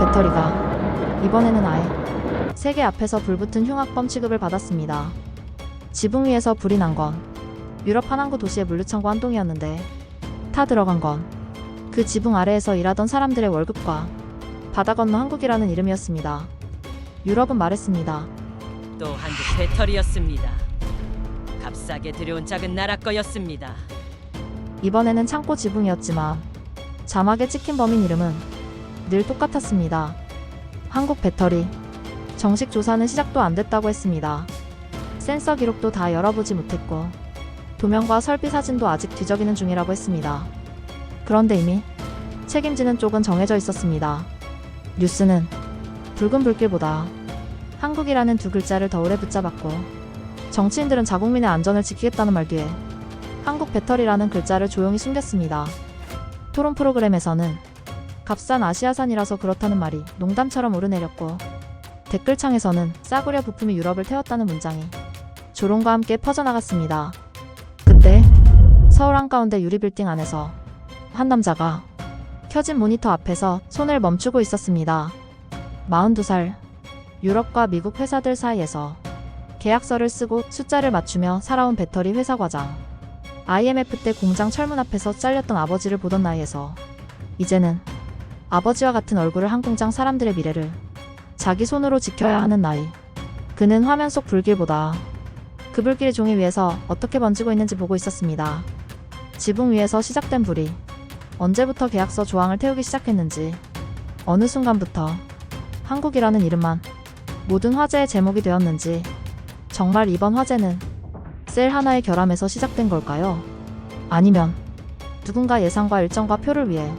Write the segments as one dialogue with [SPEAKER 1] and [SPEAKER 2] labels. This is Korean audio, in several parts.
[SPEAKER 1] 배터리가 이번에는 아예 세계 앞에서 불붙은 흉악범 취급을 받았습니다. 지붕 위에서 불이 난 건 유럽 한 항구 도시의 물류창고 한 동이었는데 타 들어간 건 그 지붕 아래에서 일하던 사람들의 월급과 바다 건너 한국이라는 이름이었습니다. 유럽은 말했습니다.
[SPEAKER 2] 또 한국 배터리였습니다. 값싸게 들여온 작은 나라 거였습니다.
[SPEAKER 1] 이번에는 창고 지붕이었지만 자막에 찍힌 범인 이름은 늘 똑같았습니다. 한국 배터리. 정식 조사는 시작도 안 됐다고 했습니다. 센서 기록도 다 열어보지 못했고 도면과 설비 사진도 아직 뒤적이는 중이라고 했습니다. 그런데 이미 책임지는 쪽은 정해져 있었습니다. 뉴스는 붉은 불길보다 한국이라는 두 글자를 더 오래 붙잡았고 정치인들은 자국민의 안전을 지키겠다는 말 뒤에 한국 배터리라는 글자를 조용히 숨겼습니다. 토론 프로그램에서는 값싼 아시아산이라서 그렇다는 말이 농담처럼 오르내렸고 댓글창에서는 싸구려 부품이 유럽을 태웠다는 문장이 조롱과 함께 퍼져나갔습니다. 그때 서울 한가운데 유리빌딩 안에서 한 남자가 켜진 모니터 앞에서 손을 멈추고 있었습니다. 42살 유럽과 미국 회사들 사이에서 계약서를 쓰고 숫자를 맞추며 살아온 배터리 회사 과장 IMF 때 공장 철문 앞에서 잘렸던 아버지를 보던 나이에서 이제는 아버지와 같은 얼굴을 한 공장 사람들의 미래를 자기 손으로 지켜야 하는 나이. 그는 화면 속 불길보다 그 불길이 종이 위에서 어떻게 번지고 있는지 보고 있었습니다. 지붕 위에서 시작된 불이 언제부터 계약서 조항을 태우기 시작했는지 어느 순간부터 한국이라는 이름만 모든 화제의 제목이 되었는지 정말 이번 화제는 셀 하나의 결함에서 시작된 걸까요? 아니면 누군가 예상과 일정과 표를 위해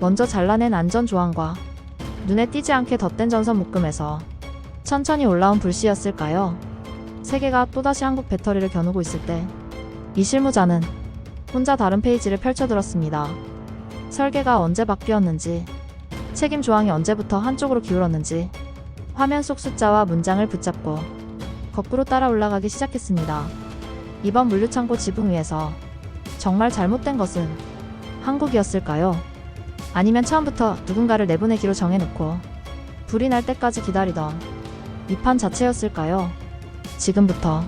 [SPEAKER 1] 먼저 잘라낸 안전 조항과 눈에 띄지 않게 덧댄 전선 묶음에서 천천히 올라온 불씨였을까요? 세계가 또다시 한국 배터리를 겨누고 있을 때 이 실무자는 혼자 다른 페이지를 펼쳐들었습니다. 설계가 언제 바뀌었는지, 책임 조항이 언제부터 한쪽으로 기울었는지, 화면 속 숫자와 문장을 붙잡고 거꾸로 따라 올라가기 시작했습니다. 이번 물류창고 지붕 위에서 정말 잘못된 것은 한국이었을까요? 아니면 처음부터 누군가를 내보내기로 정해놓고 불이 날 때까지 기다리던 이 판 자체였을까요? 지금부터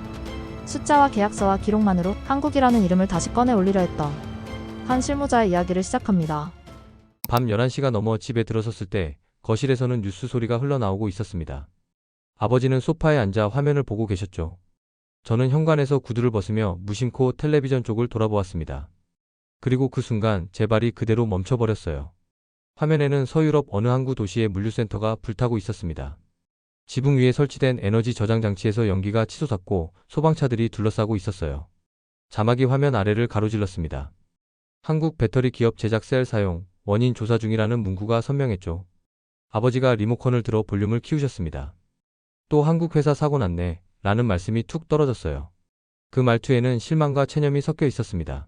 [SPEAKER 1] 숫자와 계약서와 기록만으로 한국이라는 이름을 다시 꺼내 올리려 했던 한 실무자의 이야기를 시작합니다.
[SPEAKER 3] 밤 11시가 넘어 집에 들어섰을 때 거실에서는 뉴스 소리가 흘러나오고 있었습니다. 아버지는 소파에 앉아 화면을 보고 계셨죠. 저는 현관에서 구두를 벗으며 무심코 텔레비전 쪽을 돌아보았습니다. 그리고 그 순간 제 발이 그대로 멈춰버렸어요. 화면에는 서유럽 어느 항구 도시의 물류센터가 불타고 있었습니다. 지붕 위에 설치된 에너지 저장 장치에서 연기가 치솟았고 소방차들이 둘러싸고 있었어요. 자막이 화면 아래를 가로질렀습니다. 한국 배터리 기업 제작 셀 사용, 원인 조사 중이라는 문구가 선명했죠. 아버지가 리모컨을 들어 볼륨을 키우셨습니다. 또 한국 회사 사고 났네, 라는 말씀이 툭 떨어졌어요. 그 말투에는 실망과 체념이 섞여 있었습니다.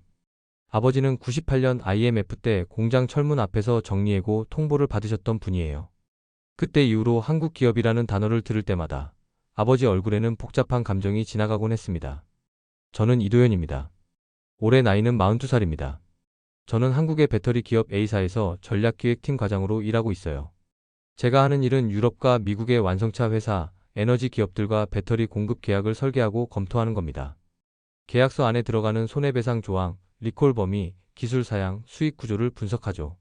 [SPEAKER 3] 아버지는 98년 IMF 때 공장 철문 앞에서 정리해고 통보를 받으셨던 분이에요. 그때 이후로 한국 기업이라는 단어를 들을 때마다 아버지 얼굴에는 복잡한 감정이 지나가곤 했습니다. 저는 이도현입니다. 올해 나이는 42살입니다. 저는 한국의 배터리 기업 A사에서 전략기획팀 과장으로 일하고 있어요. 제가 하는 일은 유럽과 미국의 완성차 회사, 에너지 기업들과 배터리 공급 계약을 설계하고 검토하는 겁니다. 계약서 안에 들어가는 손해배상 조항, 리콜 범위, 기술 사양, 수익 구조를 분석하죠.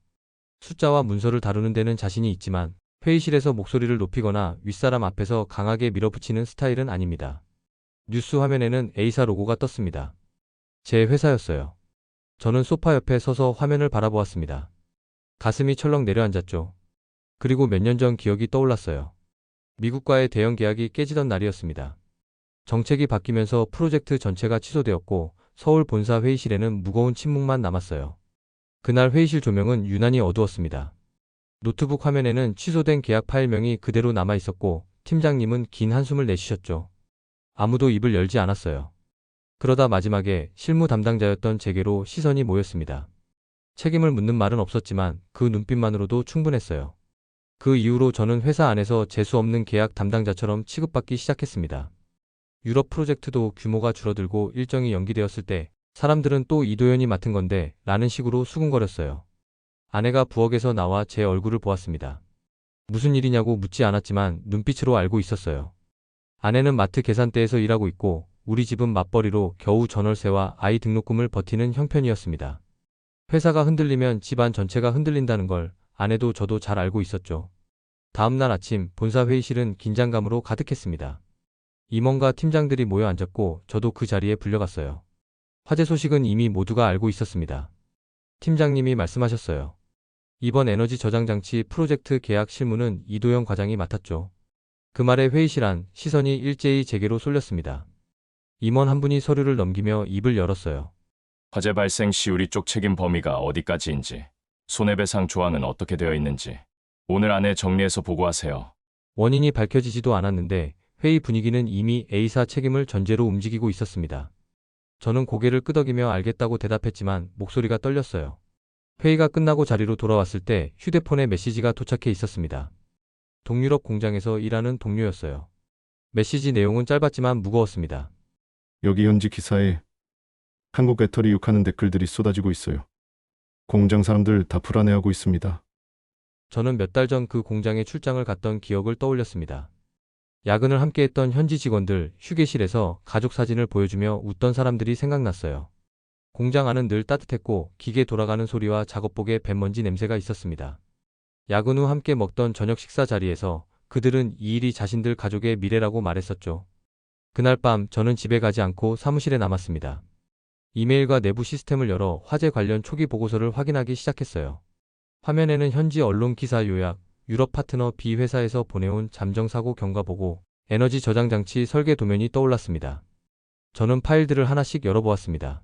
[SPEAKER 3] 숫자와 문서를 다루는 데는 자신이 있지만 회의실에서 목소리를 높이거나 윗사람 앞에서 강하게 밀어붙이는 스타일은 아닙니다. 뉴스 화면에는 A사 로고가 떴습니다. 제 회사였어요. 저는 소파 옆에 서서 화면을 바라보았습니다. 가슴이 철렁 내려앉았죠. 그리고 몇 년 전 기억이 떠올랐어요. 미국과의 대형 계약이 깨지던 날이었습니다. 정책이 바뀌면서 프로젝트 전체가 취소되었고 서울 본사 회의실에는 무거운 침묵만 남았어요. 그날 회의실 조명은 유난히 어두웠습니다. 노트북 화면에는 취소된 계약 파일명이 그대로 남아 있었고 팀장님은 긴 한숨을 내쉬셨죠. 아무도 입을 열지 않았어요. 그러다 마지막에 실무 담당자였던 제게로 시선이 모였습니다. 책임을 묻는 말은 없었지만 그 눈빛만으로도 충분했어요. 그 이후로 저는 회사 안에서 재수 없는 계약 담당자처럼 취급받기 시작했습니다. 유럽 프로젝트도 규모가 줄어들고 일정이 연기되었을 때 사람들은 또 이도현이 맡은 건데 라는 식으로 수군거렸어요. 아내가 부엌에서 나와 제 얼굴을 보았습니다. 무슨 일이냐고 묻지 않았지만 눈빛으로 알고 있었어요. 아내는 마트 계산대에서 일하고 있고 우리 집은 맞벌이로 겨우 전월세와 아이 등록금을 버티는 형편이었습니다. 회사가 흔들리면 집안 전체가 흔들린다는 걸 아내도 저도 잘 알고 있었죠. 다음 날 아침 본사 회의실은 긴장감으로 가득했습니다. 임원과 팀장들이 모여 앉았고 저도 그 자리에 불려갔어요. 화재 소식은 이미 모두가 알고 있었습니다. 팀장님이 말씀하셨어요. 이번 에너지 저장 장치 프로젝트 계약 실무는 이도영 과장이 맡았죠. 그 말에 회의실 안 시선이 일제히 제게로 쏠렸습니다. 임원 한 분이 서류를 넘기며 입을 열었어요.
[SPEAKER 4] 화재 발생 시 우리 쪽 책임 범위가 어디까지인지, 손해배상 조항은 어떻게 되어 있는지 오늘 안에 정리해서 보고하세요.
[SPEAKER 3] 원인이 밝혀지지도 않았는데 회의 분위기는 이미 A사 책임을 전제로 움직이고 있었습니다. 저는 고개를 끄덕이며 알겠다고 대답했지만 목소리가 떨렸어요. 회의가 끝나고 자리로 돌아왔을 때 휴대폰에 메시지가 도착해 있었습니다. 동유럽 공장에서 일하는 동료였어요. 메시지 내용은 짧았지만 무거웠습니다.
[SPEAKER 5] 여기 현지 기사에 한국 배터리 욕하는 댓글들이 쏟아지고 있어요. 공장 사람들 다 불안해하고 있습니다.
[SPEAKER 3] 저는 몇 달 전 그 공장에 출장을 갔던 기억을 떠올렸습니다. 야근을 함께 했던 현지 직원들 휴게실에서 가족 사진을 보여주며 웃던 사람들이 생각났어요. 공장 안은 늘 따뜻했고 기계 돌아가는 소리와 작업복에 뱃먼지 냄새가 있었습니다. 야근 후 함께 먹던 저녁 식사 자리에서 그들은 이 일이 자신들 가족의 미래라고 말했었죠. 그날 밤 저는 집에 가지 않고 사무실에 남았습니다. 이메일과 내부 시스템을 열어 화재 관련 초기 보고서를 확인하기 시작했어요. 화면에는 현지 언론 기사 요약, 유럽 파트너 B 회사에서 보내온 잠정사고 경과보고, 에너지 저장 장치 설계 도면이 떠올랐습니다. 저는 파일들을 하나씩 열어보았습니다.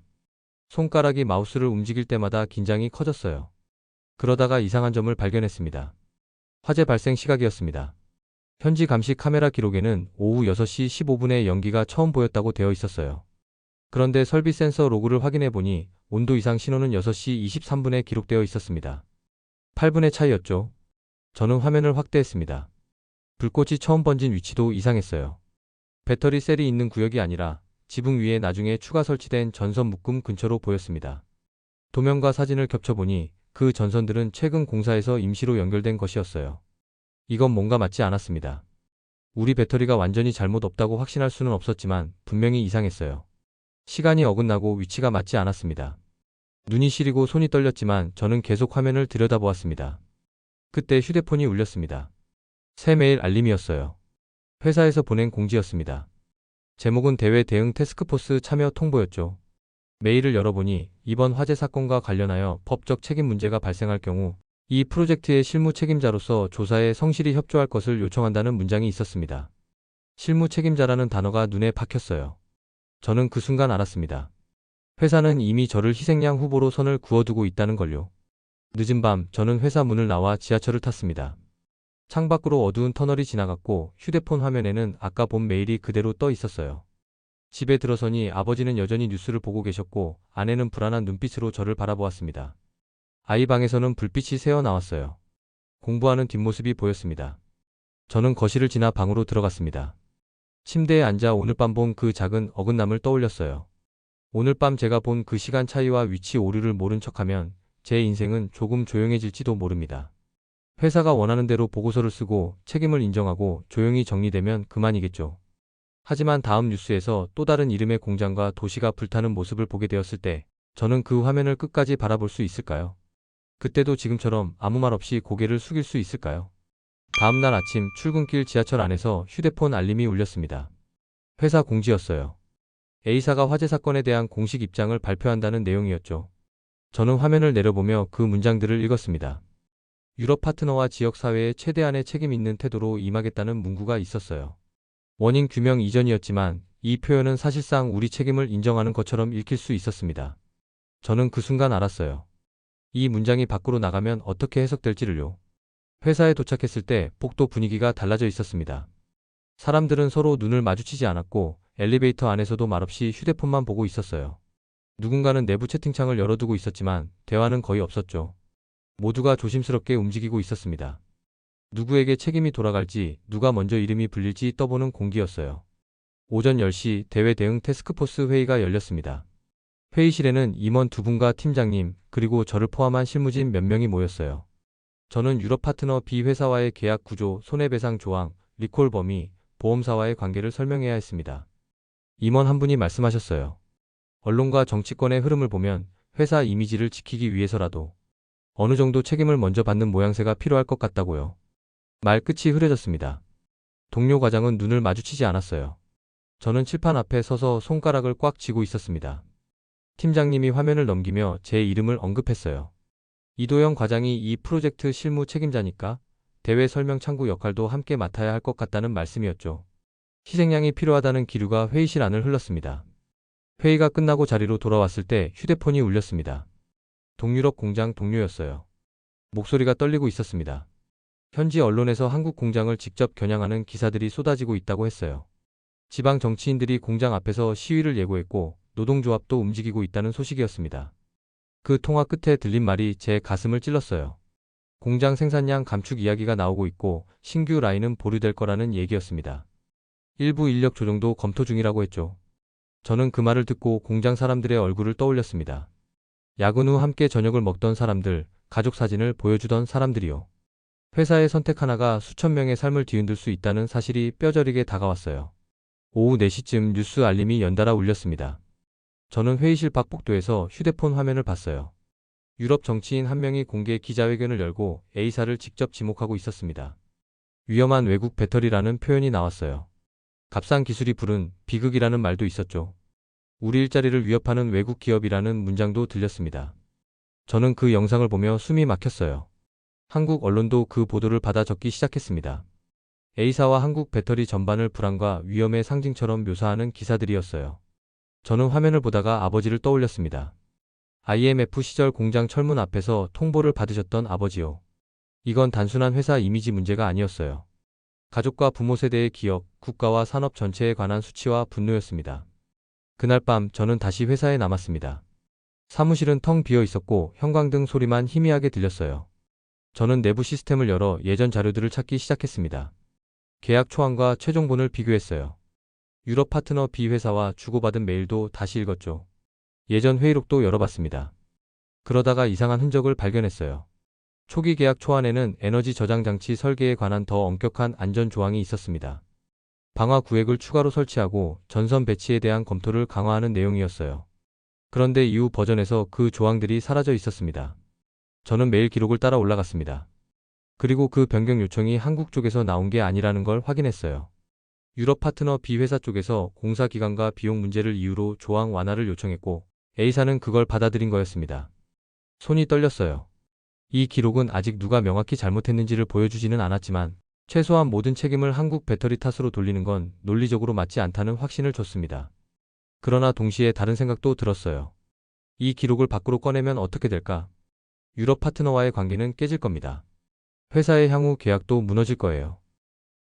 [SPEAKER 3] 손가락이 마우스를 움직일 때마다 긴장이 커졌어요. 그러다가 이상한 점을 발견했습니다. 화재 발생 시각이었습니다. 현지 감시 카메라 기록에는 오후 6시 15분에 연기가 처음 보였다고 되어 있었어요. 그런데 설비 센서 로그를 확인해 보니 온도 이상 신호는 6시 23분에 기록되어 있었습니다. 8분의 차이였죠. 저는 화면을 확대했습니다. 불꽃이 처음 번진 위치도 이상했어요. 배터리 셀이 있는 구역이 아니라 지붕 위에 나중에 추가 설치된 전선 묶음 근처로 보였습니다. 도면과 사진을 겹쳐보니 그 전선들은 최근 공사에서 임시로 연결된 것이었어요. 이건 뭔가 맞지 않았습니다. 우리 배터리가 완전히 잘못 없다고 확신할 수는 없었지만 분명히 이상했어요. 시간이 어긋나고 위치가 맞지 않았습니다. 눈이 시리고 손이 떨렸지만 저는 계속 화면을 들여다보았습니다. 그때 휴대폰이 울렸습니다. 새 메일 알림이었어요. 회사에서 보낸 공지였습니다. 제목은 대회 대응 테스크포스 참여 통보였죠. 메일을 열어보니 이번 화재 사건과 관련하여 법적 책임 문제가 발생할 경우 이 프로젝트의 실무 책임자로서 조사에 성실히 협조할 것을 요청한다는 문장이 있었습니다. 실무 책임자라는 단어가 눈에 박혔어요. 저는 그 순간 알았습니다. 회사는 이미 저를 희생양 후보로 선을 그어두고 있다는 걸요. 늦은 밤 저는 회사 문을 나와 지하철을 탔습니다. 창밖으로 어두운 터널이 지나갔고 휴대폰 화면에는 아까 본 메일이 그대로 떠 있었어요. 집에 들어서니 아버지는 여전히 뉴스를 보고 계셨고 아내는 불안한 눈빛으로 저를 바라보았습니다. 아이 방에서는 불빛이 새어 나왔어요. 공부하는 뒷모습이 보였습니다. 저는 거실을 지나 방으로 들어갔습니다. 침대에 앉아 오늘 밤 본 그 작은 어긋남을 떠올렸어요. 오늘 밤 제가 본 그 시간 차이와 위치 오류를 모른 척하면 제 인생은 조금 조용해질지도 모릅니다. 회사가 원하는 대로 보고서를 쓰고 책임을 인정하고 조용히 정리되면 그만이겠죠. 하지만 다음 뉴스에서 또 다른 이름의 공장과 도시가 불타는 모습을 보게 되었을 때 저는 그 화면을 끝까지 바라볼 수 있을까요? 그때도 지금처럼 아무 말 없이 고개를 숙일 수 있을까요? 다음 날 아침 출근길 지하철 안에서 휴대폰 알림이 울렸습니다. 회사 공지였어요. A사가 화재 사건에 대한 공식 입장을 발표한다는 내용이었죠. 저는 화면을 내려보며 그 문장들을 읽었습니다. 유럽 파트너와 지역 사회에 최대한의 책임 있는 태도로 임하겠다는 문구가 있었어요. 원인 규명 이전이었지만 이 표현은 사실상 우리 책임을 인정하는 것처럼 읽힐 수 있었습니다. 저는 그 순간 알았어요. 이 문장이 밖으로 나가면 어떻게 해석될지를요. 회사에 도착했을 때 복도 분위기가 달라져 있었습니다. 사람들은 서로 눈을 마주치지 않았고 엘리베이터 안에서도 말없이 휴대폰만 보고 있었어요. 누군가는 내부 채팅창을 열어두고 있었지만 대화는 거의 없었죠. 모두가 조심스럽게 움직이고 있었습니다. 누구에게 책임이 돌아갈지, 누가 먼저 이름이 불릴지 떠보는 공기였어요. 오전 10시 대회 대응 테스크포스 회의가 열렸습니다. 회의실에는 임원 두 분과 팀장님, 그리고 저를 포함한 실무진 몇 명이 모였어요. 저는 유럽 파트너 B 회사와의 계약 구조, 손해배상 조항, 리콜 범위, 보험사와의 관계를 설명해야 했습니다. 임원 한 분이 말씀하셨어요. 언론과 정치권의 흐름을 보면 회사 이미지를 지키기 위해서라도 어느 정도 책임을 먼저 받는 모양새가 필요할 것 같다고요. 말 끝이 흐려졌습니다. 동료 과장은 눈을 마주치지 않았어요. 저는 칠판 앞에 서서 손가락을 꽉 쥐고 있었습니다. 팀장님이 화면을 넘기며 제 이름을 언급했어요. 이도영 과장이 이 프로젝트 실무 책임자니까 대외 설명 창구 역할도 함께 맡아야 할 것 같다는 말씀이었죠. 희생양이 필요하다는 기류가 회의실 안을 흘렀습니다. 회의가 끝나고 자리로 돌아왔을 때 휴대폰이 울렸습니다. 동유럽 공장 동료였어요. 목소리가 떨리고 있었습니다. 현지 언론에서 한국 공장을 직접 겨냥하는 기사들이 쏟아지고 있다고 했어요. 지방 정치인들이 공장 앞에서 시위를 예고했고 노동조합도 움직이고 있다는 소식이었습니다. 그 통화 끝에 들린 말이 제 가슴을 찔렀어요. 공장 생산량 감축 이야기가 나오고 있고 신규 라인은 보류될 거라는 얘기였습니다. 일부 인력 조정도 검토 중이라고 했죠. 저는 그 말을 듣고 공장 사람들의 얼굴을 떠올렸습니다. 야근 후 함께 저녁을 먹던 사람들, 가족 사진을 보여주던 사람들이요. 회사의 선택 하나가 수천 명의 삶을 뒤흔들 수 있다는 사실이 뼈저리게 다가왔어요. 오후 4시쯤 뉴스 알림이 연달아 울렸습니다. 저는 회의실 밖 복도에서 휴대폰 화면을 봤어요. 유럽 정치인 한 명이 공개 기자회견을 열고 A사를 직접 지목하고 있었습니다. 위험한 외국 배터리라는 표현이 나왔어요. 값싼 기술이 부른 비극이라는 말도 있었죠. 우리 일자리를 위협하는 외국 기업이라는 문장도 들렸습니다. 저는 그 영상을 보며 숨이 막혔어요. 한국 언론도 그 보도를 받아 적기 시작했습니다. A사와 한국 배터리 전반을 불안과 위험의 상징처럼 묘사하는 기사들이었어요. 저는 화면을 보다가 아버지를 떠올렸습니다. IMF 시절 공장 철문 앞에서 통보를 받으셨던 아버지요. 이건 단순한 회사 이미지 문제가 아니었어요. 가족과 부모 세대의 기억, 국가와 산업 전체에 관한 수치와 분노였습니다. 그날 밤 저는 다시 회사에 남았습니다. 사무실은 텅 비어 있었고 형광등 소리만 희미하게 들렸어요. 저는 내부 시스템을 열어 예전 자료들을 찾기 시작했습니다. 계약 초안과 최종본을 비교했어요. 유럽 파트너 B 회사와 주고받은 메일도 다시 읽었죠. 예전 회의록도 열어봤습니다. 그러다가 이상한 흔적을 발견했어요. 초기 계약 초안에는 에너지 저장 장치 설계에 관한 더 엄격한 안전 조항이 있었습니다. 방화 구획을 추가로 설치하고 전선 배치에 대한 검토를 강화하는 내용이었어요. 그런데 이후 버전에서 그 조항들이 사라져 있었습니다. 저는 매일 기록을 따라 올라갔습니다. 그리고 그 변경 요청이 한국 쪽에서 나온 게 아니라는 걸 확인했어요. 유럽 파트너 B 회사 쪽에서 공사 기간과 비용 문제를 이유로 조항 완화를 요청했고 A사는 그걸 받아들인 거였습니다. 손이 떨렸어요. 이 기록은 아직 누가 명확히 잘못했는지를 보여주지는 않았지만 최소한 모든 책임을 한국 배터리 탓으로 돌리는 건 논리적으로 맞지 않다는 확신을 줬습니다. 그러나 동시에 다른 생각도 들었어요. 이 기록을 밖으로 꺼내면 어떻게 될까? 유럽 파트너와의 관계는 깨질 겁니다. 회사의 향후 계약도 무너질 거예요.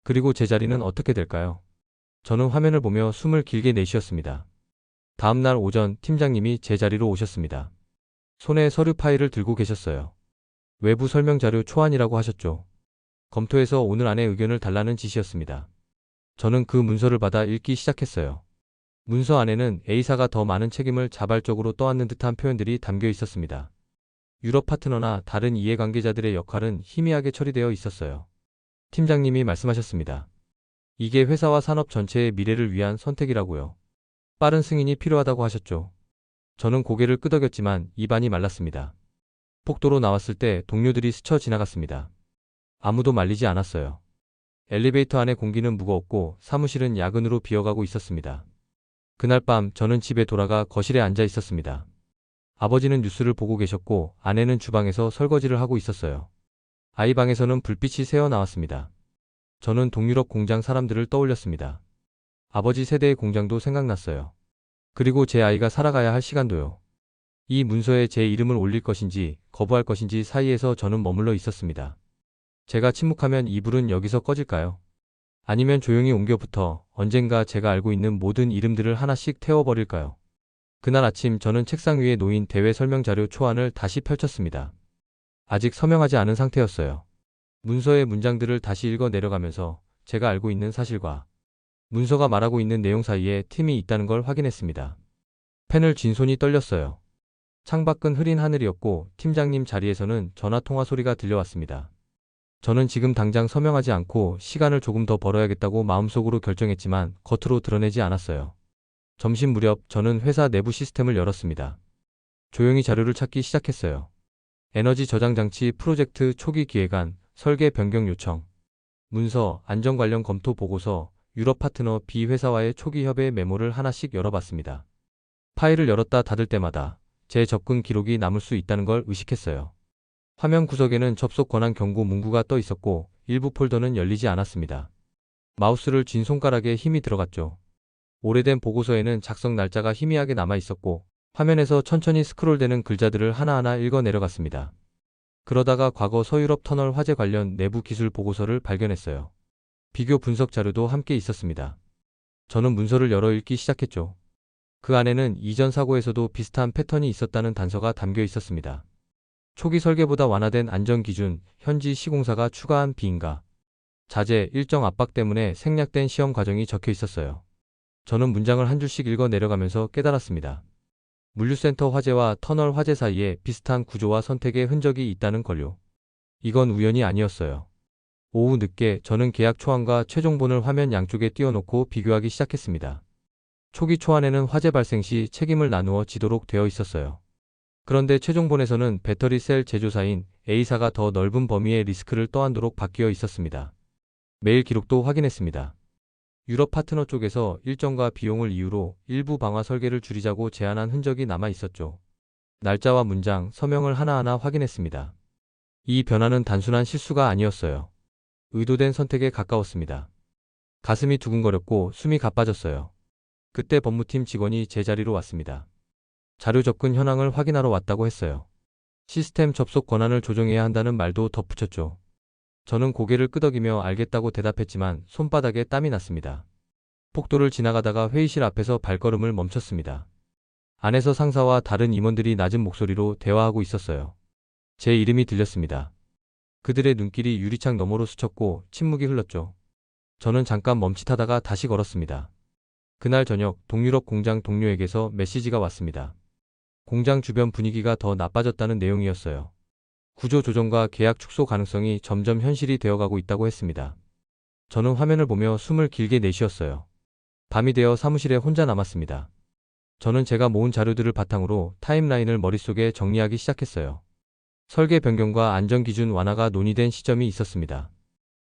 [SPEAKER 3] 그리고 제 자리는 어떻게 될까요? 저는 화면을 보며 숨을 길게 내쉬었습니다. 다음 날 오전 팀장님이 제 자리로 오셨습니다. 손에 서류 파일을 들고 계셨어요. 외부 설명 자료 초안이라고 하셨죠. 검토해서 오늘 안에 의견을 달라는 지시였습니다. 저는 그 문서를 받아 읽기 시작했어요. 문서 안에는 A사가 더 많은 책임을 자발적으로 떠안는 듯한 표현들이 담겨 있었습니다. 유럽 파트너나 다른 이해관계자들의 역할은 희미하게 처리되어 있었어요. 팀장님이 말씀하셨습니다. 이게 회사와 산업 전체의 미래를 위한 선택이라고요. 빠른 승인이 필요하다고 하셨죠. 저는 고개를 끄덕였지만 입안이 말랐습니다. 폭도로 나왔을 때 동료들이 스쳐 지나갔습니다. 아무도 말리지 않았어요. 엘리베이터 안의 공기는 무거웠고 사무실은 야근으로 비어가고 있었습니다. 그날 밤 저는 집에 돌아가 거실에 앉아 있었습니다. 아버지는 뉴스를 보고 계셨고 아내는 주방에서 설거지를 하고 있었어요. 아이 방에서는 불빛이 새어 나왔습니다. 저는 동유럽 공장 사람들을 떠올렸습니다. 아버지 세대의 공장도 생각났어요. 그리고 제 아이가 살아가야 할 시간도요. 이 문서에 제 이름을 올릴 것인지 거부할 것인지 사이에서 저는 머물러 있었습니다. 제가 침묵하면 이 불은 여기서 꺼질까요? 아니면 조용히 옮겨붙어 언젠가 제가 알고 있는 모든 이름들을 하나씩 태워버릴까요? 그날 아침 저는 책상 위에 놓인 대회 설명 자료 초안을 다시 펼쳤습니다. 아직 서명하지 않은 상태였어요. 문서의 문장들을 다시 읽어 내려가면서 제가 알고 있는 사실과 문서가 말하고 있는 내용 사이에 틈이 있다는 걸 확인했습니다. 펜을 쥔 손이 떨렸어요. 창밖은 흐린 하늘이었고 팀장님 자리에서는 전화 통화 소리가 들려왔습니다. 저는 지금 당장 서명하지 않고 시간을 조금 더 벌어야겠다고 마음속으로 결정했지만 겉으로 드러내지 않았어요. 점심 무렵 저는 회사 내부 시스템을 열었습니다. 조용히 자료를 찾기 시작했어요. 에너지 저장 장치 프로젝트 초기 기획안, 설계 변경 요청, 문서, 안전 관련 검토 보고서, 유럽 파트너 B 회사와의 초기 협의 메모를 하나씩 열어봤습니다. 파일을 열었다 닫을 때마다 제 접근 기록이 남을 수 있다는 걸 의식했어요. 화면 구석에는 접속 권한 경고 문구가 떠 있었고 일부 폴더는 열리지 않았습니다. 마우스를 쥔 손가락에 힘이 들어갔죠. 오래된 보고서에는 작성 날짜가 희미하게 남아 있었고 화면에서 천천히 스크롤되는 글자들을 하나하나 읽어 내려갔습니다. 그러다가 과거 서유럽 터널 화재 관련 내부 기술 보고서를 발견했어요. 비교 분석 자료도 함께 있었습니다. 저는 문서를 열어 읽기 시작했죠. 그 안에는 이전 사고에서도 비슷한 패턴이 있었다는 단서가 담겨 있었습니다. 초기 설계보다 완화된 안전 기준, 현지 시공사가 추가한 비인가, 자재, 일정 압박 때문에 생략된 시험 과정이 적혀 있었어요. 저는 문장을 한 줄씩 읽어 내려가면서 깨달았습니다. 물류센터 화재와 터널 화재 사이에 비슷한 구조와 선택의 흔적이 있다는 걸요. 이건 우연이 아니었어요. 오후 늦게 저는 계약 초안과 최종본을 화면 양쪽에 띄워놓고 비교하기 시작했습니다. 초기 초안에는 화재 발생 시 책임을 나누어 지도록 되어 있었어요. 그런데 최종본에서는 배터리 셀 제조사인 A사가 더 넓은 범위의 리스크를 떠안도록 바뀌어 있었습니다. 메일 기록도 확인했습니다. 유럽 파트너 쪽에서 일정과 비용을 이유로 일부 방화 설계를 줄이자고 제안한 흔적이 남아 있었죠. 날짜와 문장, 서명을 하나하나 확인했습니다. 이 변화는 단순한 실수가 아니었어요. 의도된 선택에 가까웠습니다. 가슴이 두근거렸고 숨이 가빠졌어요. 그때 법무팀 직원이 제 자리로 왔습니다. 자료 접근 현황을 확인하러 왔다고 했어요. 시스템 접속 권한을 조정해야 한다는 말도 덧붙였죠. 저는 고개를 끄덕이며 알겠다고 대답했지만 손바닥에 땀이 났습니다. 폭도를 지나가다가 회의실 앞에서 발걸음을 멈췄습니다. 안에서 상사와 다른 임원들이 낮은 목소리로 대화하고 있었어요. 제 이름이 들렸습니다. 그들의 눈길이 유리창 너머로 스쳤고 침묵이 흘렀죠. 저는 잠깐 멈칫하다가 다시 걸었습니다. 그날 저녁 동유럽 공장 동료에게서 메시지가 왔습니다. 공장 주변 분위기가 더 나빠졌다는 내용이었어요. 구조 조정과 계약 축소 가능성이 점점 현실이 되어가고 있다고 했습니다. 저는 화면을 보며 숨을 길게 내쉬었어요. 밤이 되어 사무실에 혼자 남았습니다. 저는 제가 모은 자료들을 바탕으로 타임라인을 머릿속에 정리하기 시작했어요. 설계 변경과 안전 기준 완화가 논의된 시점이 있었습니다.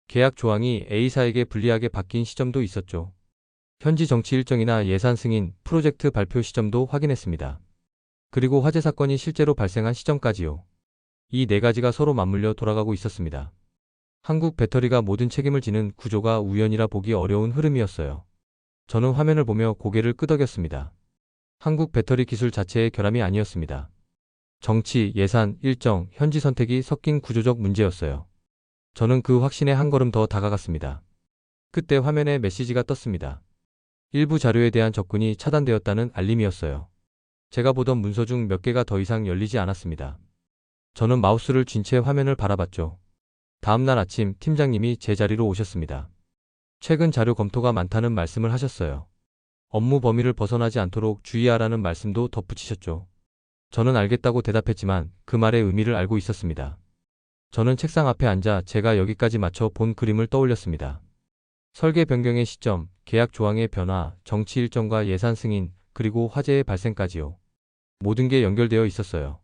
[SPEAKER 3] 계약 조항이 A사에게 불리하게 바뀐 시점도 있었죠. 현지 정치 일정이나 예산 승인, 프로젝트 발표 시점도 확인했습니다. 그리고 화재 사건이 실제로 발생한 시점까지요. 이 네 가지가 서로 맞물려 돌아가고 있었습니다. 한국 배터리가 모든 책임을 지는 구조가 우연이라 보기 어려운 흐름이었어요. 저는 화면을 보며 고개를 끄덕였습니다. 한국 배터리 기술 자체의 결함이 아니었습니다. 정치, 예산, 일정, 현지 선택이 섞인 구조적 문제였어요. 저는 그 확신에 한 걸음 더 다가갔습니다. 그때 화면에 메시지가 떴습니다. 일부 자료에 대한 접근이 차단되었다는 알림이었어요. 제가 보던 문서 중 몇 개가 더 이상 열리지 않았습니다. 저는 마우스를 쥔 채 화면을 바라봤죠. 다음날 아침 팀장님이 제 자리로 오셨습니다. 최근 자료 검토가 많다는 말씀을 하셨어요. 업무 범위를 벗어나지 않도록 주의하라는 말씀도 덧붙이셨죠. 저는 알겠다고 대답했지만 그 말의 의미를 알고 있었습니다. 저는 책상 앞에 앉아 제가 여기까지 맞춰 본 그림을 떠올렸습니다. 설계 변경의 시점, 계약 조항의 변화, 정치 일정과 예산 승인, 그리고 화재의 발생까지요. 모든 게 연결되어 있었어요.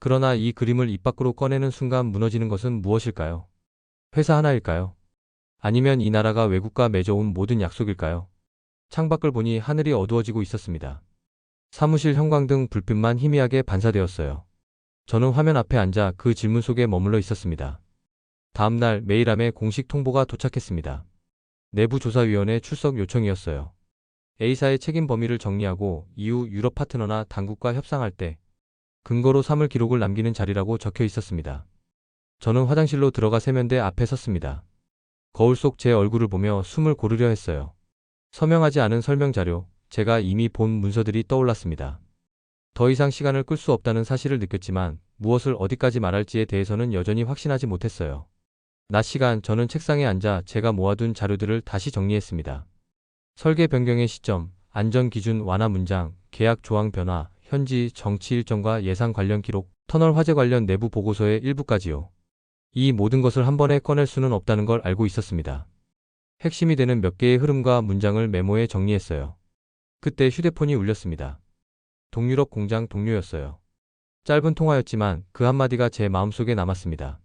[SPEAKER 3] 그러나 이 그림을 입 밖으로 꺼내는 순간 무너지는 것은 무엇일까요? 회사 하나일까요? 아니면 이 나라가 외국과 맺어온 모든 약속일까요? 창밖을 보니 하늘이 어두워지고 있었습니다. 사무실 형광등 불빛만 희미하게 반사되었어요. 저는 화면 앞에 앉아 그 질문 속에 머물러 있었습니다. 다음날 메일함에 공식 통보가 도착했습니다. 내부조사위원회 출석 요청이었어요. A사의 책임 범위를 정리하고 이후 유럽 파트너나 당국과 협상할 때 근거로 삼을 기록을 남기는 자리라고 적혀 있었습니다. 저는 화장실로 들어가 세면대 앞에 섰습니다. 거울 속 제 얼굴을 보며 숨을 고르려 했어요. 서명하지 않은 설명 자료, 제가 이미 본 문서들이 떠올랐습니다. 더 이상 시간을 끌 수 없다는 사실을 느꼈지만 무엇을 어디까지 말할지에 대해서는 여전히 확신하지 못했어요. 낮 시간 저는 책상에 앉아 제가 모아둔 자료들을 다시 정리했습니다. 설계 변경의 시점, 안전 기준 완화 문장, 계약 조항 변화, 현지 정치 일정과 예산 관련 기록, 터널 화재 관련 내부 보고서의 일부까지요. 이 모든 것을 한 번에 꺼낼 수는 없다는 걸 알고 있었습니다. 핵심이 되는 몇 개의 흐름과 문장을 메모에 정리했어요. 그때 휴대폰이 울렸습니다. 동유럽 공장 동료였어요. 짧은 통화였지만 그 한마디가 제 마음속에 남았습니다.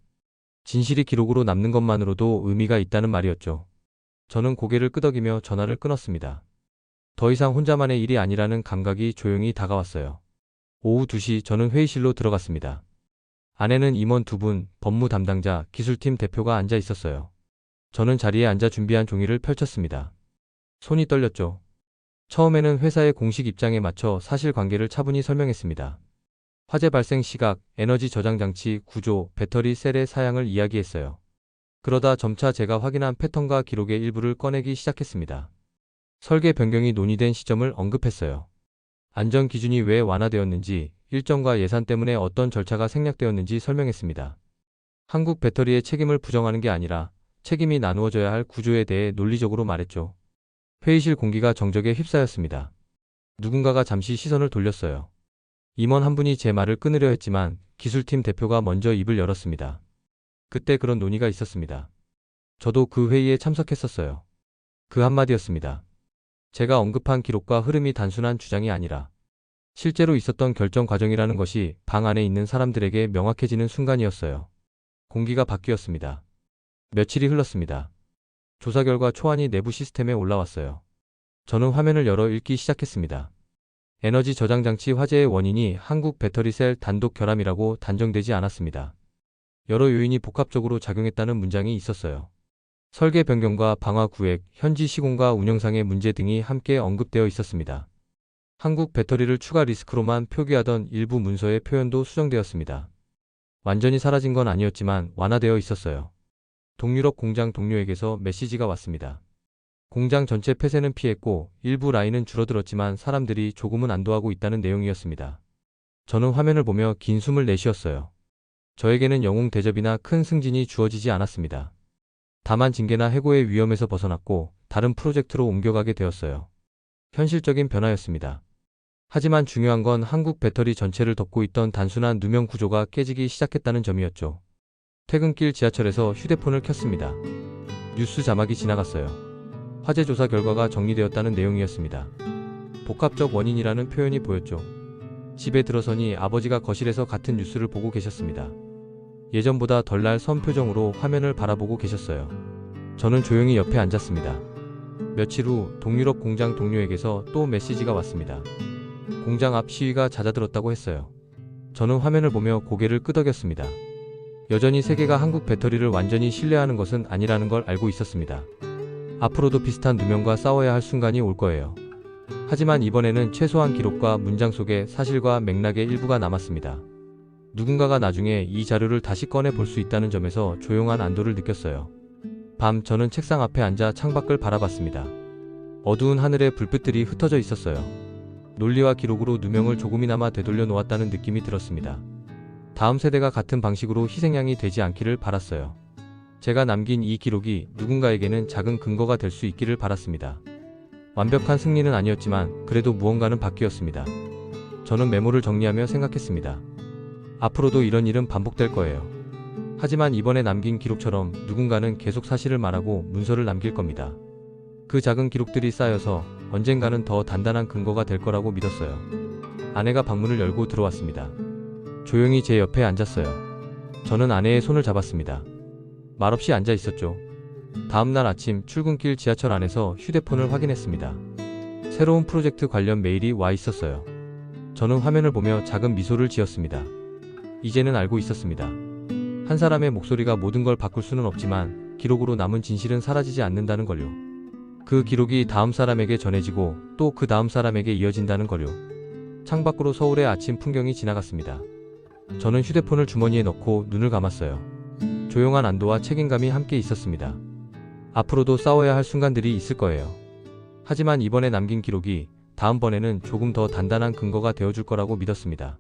[SPEAKER 3] 진실이 기록으로 남는 것만으로도 의미가 있다는 말이었죠. 저는 고개를 끄덕이며 전화를 끊었습니다. 더 이상 혼자만의 일이 아니라는 감각이 조용히 다가왔어요. 오후 2시 저는 회의실로 들어갔습니다. 안에는 임원 두 분, 법무 담당자, 기술팀 대표가 앉아 있었어요. 저는 자리에 앉아 준비한 종이를 펼쳤습니다. 손이 떨렸죠. 처음에는 회사의 공식 입장에 맞춰 사실관계를 차분히 설명했습니다. 화재 발생 시각, 에너지 저장 장치, 구조, 배터리 셀의 사양을 이야기했어요. 그러다 점차 제가 확인한 패턴과 기록의 일부를 꺼내기 시작했습니다. 설계 변경이 논의된 시점을 언급했어요. 안전 기준이 왜 완화되었는지, 일정과 예산 때문에 어떤 절차가 생략되었는지 설명했습니다. 한국 배터리의 책임을 부정하는 게 아니라 책임이 나누어져야 할 구조에 대해 논리적으로 말했죠. 회의실 공기가 정적에 휩싸였습니다. 누군가가 잠시 시선을 돌렸어요. 임원 한 분이 제 말을 끊으려 했지만 기술팀 대표가 먼저 입을 열었습니다. 그때 그런 논의가 있었습니다. 저도 그 회의에 참석했었어요. 그 한마디였습니다. 제가 언급한 기록과 흐름이 단순한 주장이 아니라 실제로 있었던 결정 과정이라는 것이 방 안에 있는 사람들에게 명확해지는 순간이었어요. 공기가 바뀌었습니다. 며칠이 흘렀습니다. 조사 결과 초안이 내부 시스템에 올라왔어요. 저는 화면을 열어 읽기 시작했습니다. 에너지 저장 장치 화재의 원인이 한국 배터리셀 단독 결함이라고 단정되지 않았습니다. 여러 요인이 복합적으로 작용했다는 문장이 있었어요. 설계 변경과 방화 구획, 현지 시공과 운영상의 문제 등이 함께 언급되어 있었습니다. 한국 배터리를 추가 리스크로만 표기하던 일부 문서의 표현도 수정되었습니다. 완전히 사라진 건 아니었지만 완화되어 있었어요. 동유럽 공장 동료에게서 메시지가 왔습니다. 공장 전체 폐쇄는 피했고 일부 라인은 줄어들었지만 사람들이 조금은 안도하고 있다는 내용이었습니다. 저는 화면을 보며 긴 숨을 내쉬었어요. 저에게는 영웅 대접이나 큰 승진이 주어지지 않았습니다. 다만 징계나 해고의 위험에서 벗어났고 다른 프로젝트로 옮겨가게 되었어요. 현실적인 변화였습니다. 하지만 중요한 건 한국 배터리 전체를 덮고 있던 단순한 누명 구조가 깨지기 시작했다는 점이었죠. 퇴근길 지하철에서 휴대폰을 켰습니다. 뉴스 자막이 지나갔어요. 화재 조사 결과가 정리되었다는 내용이었습니다. 복합적 원인이라는 표현이 보였죠. 집에 들어서니 아버지가 거실에서 같은 뉴스를 보고 계셨습니다. 예전보다 덜 날 선 표정으로 화면을 바라보고 계셨어요. 저는 조용히 옆에 앉았습니다. 며칠 후 동유럽 공장 동료에게서 또 메시지가 왔습니다. 공장 앞 시위가 잦아들었다고 했어요. 저는 화면을 보며 고개를 끄덕였습니다. 여전히 세계가 한국 배터리를 완전히 신뢰하는 것은 아니라는 걸 알고 있었습니다. 앞으로도 비슷한 누명과 싸워야 할 순간이 올 거예요. 하지만 이번에는 최소한 기록과 문장 속에 사실과 맥락의 일부가 남았습니다. 누군가가 나중에 이 자료를 다시 꺼내 볼 수 있다는 점에서 조용한 안도를 느꼈어요. 밤 저는 책상 앞에 앉아 창밖을 바라봤습니다. 어두운 하늘에 불빛들이 흩어져 있었어요. 논리와 기록으로 누명을 조금이나마 되돌려 놓았다는 느낌이 들었습니다. 다음 세대가 같은 방식으로 희생양이 되지 않기를 바랐어요. 제가 남긴 이 기록이 누군가에게는 작은 근거가 될 수 있기를 바랐습니다. 완벽한 승리는 아니었지만 그래도 무언가는 바뀌었습니다. 저는 메모를 정리하며 생각했습니다. 앞으로도 이런 일은 반복될 거예요. 하지만 이번에 남긴 기록처럼 누군가는 계속 사실을 말하고 문서를 남길 겁니다. 그 작은 기록들이 쌓여서 언젠가는 더 단단한 근거가 될 거라고 믿었어요. 아내가 방문을 열고 들어왔습니다. 조용히 제 옆에 앉았어요. 저는 아내의 손을 잡았습니다. 말없이 앉아 있었죠. 다음날 아침 출근길 지하철 안에서 휴대폰을 확인했습니다. 새로운 프로젝트 관련 메일이 와 있었어요. 저는 화면을 보며 작은 미소를 지었습니다. 이제는 알고 있었습니다. 한 사람의 목소리가 모든 걸 바꿀 수는 없지만 기록으로 남은 진실은 사라지지 않는다는 걸요. 그 기록이 다음 사람에게 전해지고 또 그 다음 사람에게 이어진다는 걸요. 창밖으로 서울의 아침 풍경이 지나갔습니다. 저는 휴대폰을 주머니에 넣고 눈을 감았어요. 조용한 안도와 책임감이 함께 있었습니다. 앞으로도 싸워야 할 순간들이 있을 거예요. 하지만 이번에 남긴 기록이 다음번에는 조금 더 단단한 근거가 되어줄 거라고 믿었습니다.